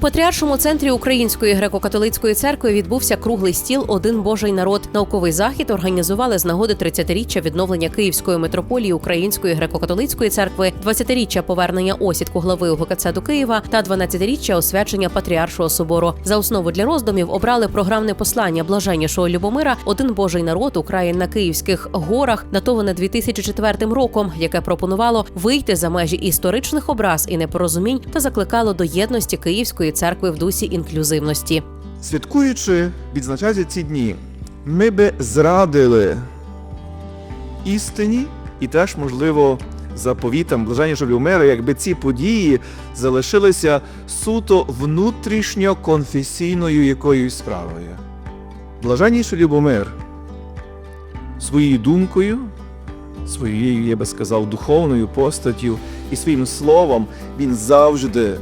Патріаршому центрі Української греко-католицької церкви відбувся круглий стіл Один Божий народ. Науковий захід організували з нагоди 30-річчя відновлення Київської митрополії Української греко-католицької церкви, 20-річчя повернення осідку глави УГКЦ до Києва та 12-річчя освячення Патріаршого собору. За основу для роздумів обрали програмне послання блаженнішого Любомира Один Божий народ Україн на Київських горах, датоване 2004 роком, яке пропонувало вийти за межі історичних образ і непорозумінь та закликало до єдності Київської церкви в дусі інклюзивності. Святкуючи, відзначаючи ці дні, ми би зрадили істині і теж, можливо, заповітам блаженнішого Любомира, якби ці події залишилися суто внутрішньоконфесійною якоюсь справою. Блаженніший Любомир своєю думкою, своєю, я би сказав, духовною постаттю і своїм словом він завжди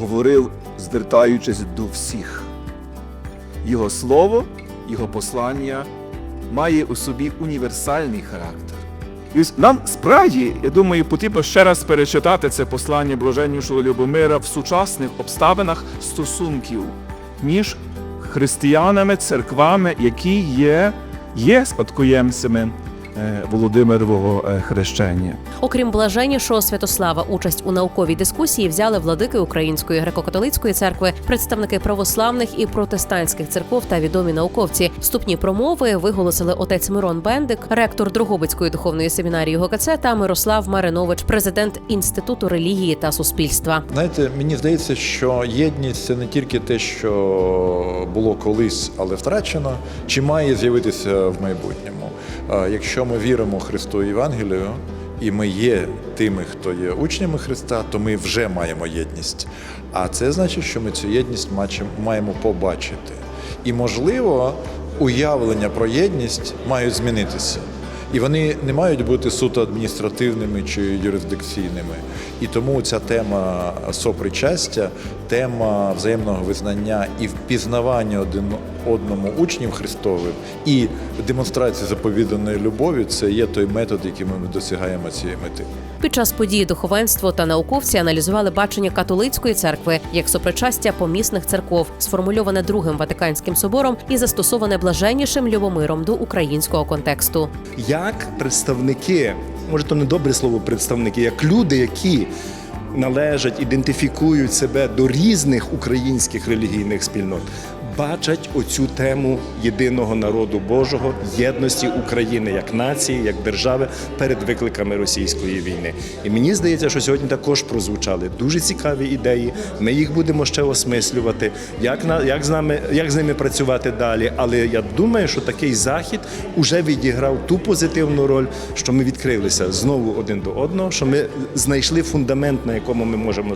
говорив, звертаючись до всіх. Його слово, його послання має у собі універсальний характер. І нам справді, я думаю, потрібно ще раз перечитати це послання блаженнішого Любомира в сучасних обставинах стосунків між християнами, церквами, які є, є спадкоємцями Володимирового е, хрещення. Окрім блаженнішого Святослава, участь у науковій дискусії взяли владики Української греко-католицької церкви, представники православних і протестантських церков та відомі науковці. Вступні промови виголосили отець Мирон Бендик, ректор Дрогобицької духовної семінарії ГКЦ та Мирослав Маринович, президент інституту релігії та суспільства. Знаєте, мені здається, що єдність це не тільки те, що було колись, але втрачено, чи має з'явитися в майбутньому. А Ми віримо Христу Євангелію, і ми є тими, хто є учнями Христа, то ми вже маємо єдність. А це значить, що ми цю єдність маємо побачити. І, можливо, уявлення про єдність мають змінитися. І вони не мають бути суто адміністративними чи юрисдикційними. І тому ця тема сопричастя, тема взаємного визнання і впізнавання один одному учнів Христовим і демонстрація заповіданої любові це є той метод, яким ми досягаємо цієї мети. Під час події духовенство та науковці аналізували бачення католицької церкви як сопричастя помісних церков, сформульоване другим Ватиканським собором і застосоване блаженнішим Любомиром до українського контексту. Як представники, може то не добре слово представники, як люди, які належать, ідентифікують себе до різних українських релігійних спільнот, бачать оцю тему єдиного народу Божого, єдності України як нації, як держави перед викликами російської війни. І мені здається, що сьогодні також прозвучали дуже цікаві ідеї. Ми їх будемо ще осмислювати, як на як з нами, як з ними працювати далі. Але я думаю, що такий захід уже відіграв ту позитивну роль, що ми відкрилися знову один до одного, що ми знайшли фундамент, на якому ми можемо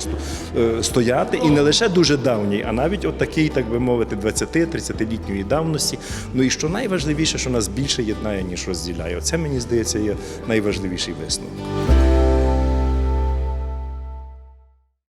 е, стояти, і не лише дуже давній, а навіть от такий, так би мовити, 20-30-літньої давності. Ну і що найважливіше, що нас більше єднає, ніж розділяє. Оце мені здається є найважливіший висновок.